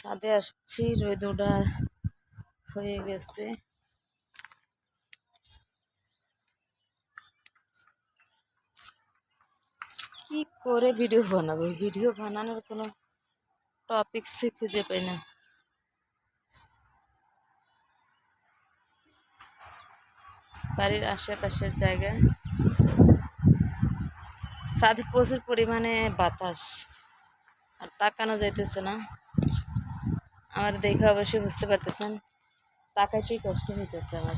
ছাদে আসছি রোদটা হয়ে গেছে। কি করে ভিডিও বানাবো? ভিডিও বানানোর কোনো টপিকসই খুঁজে পাই না। বাড়ির আশেপাশের জায়গায় ছাদে প্রচুর পরিমাণে বাতাস। আর তাকানো যাইতেছে না। আমার দেখে অবশ্যই বুঝতে পারতেছেন। তাকাইতেই কষ্ট হইতেছে আমার।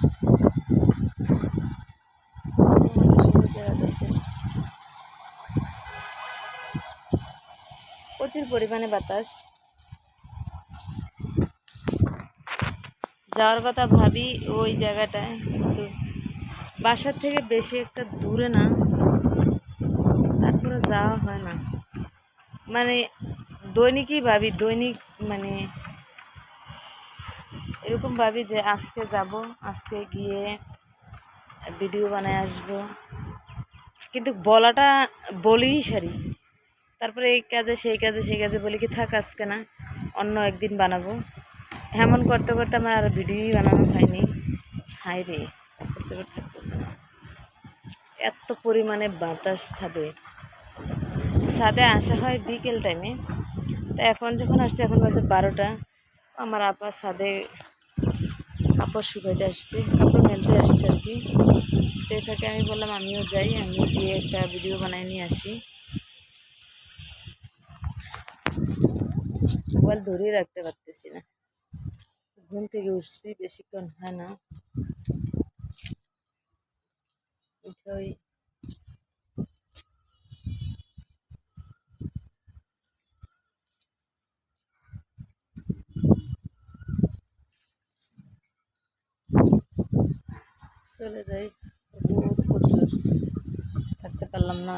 প্রচুর পরিমাণে বাতাস। যাওয়ার কথা ভাবি ওই জায়গাটায়, কিন্তু বাসার থেকে বেশি একটা দূরে না। তারপরে যাওয়া হয় না। মানে দৈনিকই ভাবি, দৈনিক মানে এরকম ভাবি যে আজকে যাব, আজকে গিয়ে ভিডিও বানায় আসব। কিন্তু বলাটা বলিই সারি। তারপরে এই কাজে, সেই কাজে সেই কাজে বলি কি, থাক আজকে না, অন্য একদিন বানাবো। এমন করতে করতে আমার আর ভিডিওই বানানো হয়নি। হাই রে থাকতেছে না। এত পরিমাণে বাতাস ছাদে। ছাদে আসা হয় বিকেল টাইমে তা এখন যখন আসছে, এখন বাজে বারোটা। আমার আপা ছাদে কাপড় শুকাইতে আসছে, কাপড় মেলতে আসছে আর কি। তো থাকে আমি বললাম, আমিও যাই আমি গিয়ে একটা ভিডিও বানাই নিয়ে আসি। মোবাইল ধরেই রাখতে পারতেছি না। ঘুম থেকে উঠছি, বেশিক্ষণ হয় না। ওই চলে যাই। প্রচুর থাকতে পারলাম না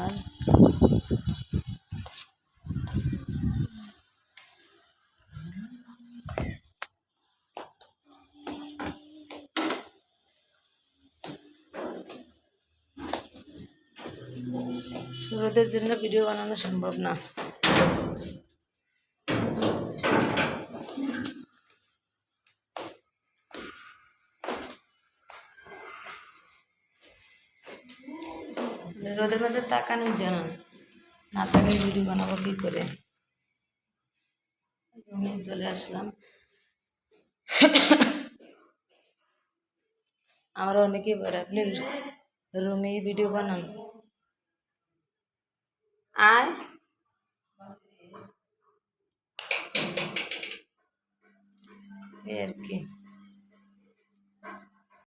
রোদের জন্য ভিডিও বানানো সম্ভব না। রোদের মধ্যে তাকানোই জানা না তাকে ভিডিও বানাবো কী করে? রুমে চলে আসলাম। আমরা অনেকেই বলে, আপনি রুমেই ভিডিও বানান। এই আর কি।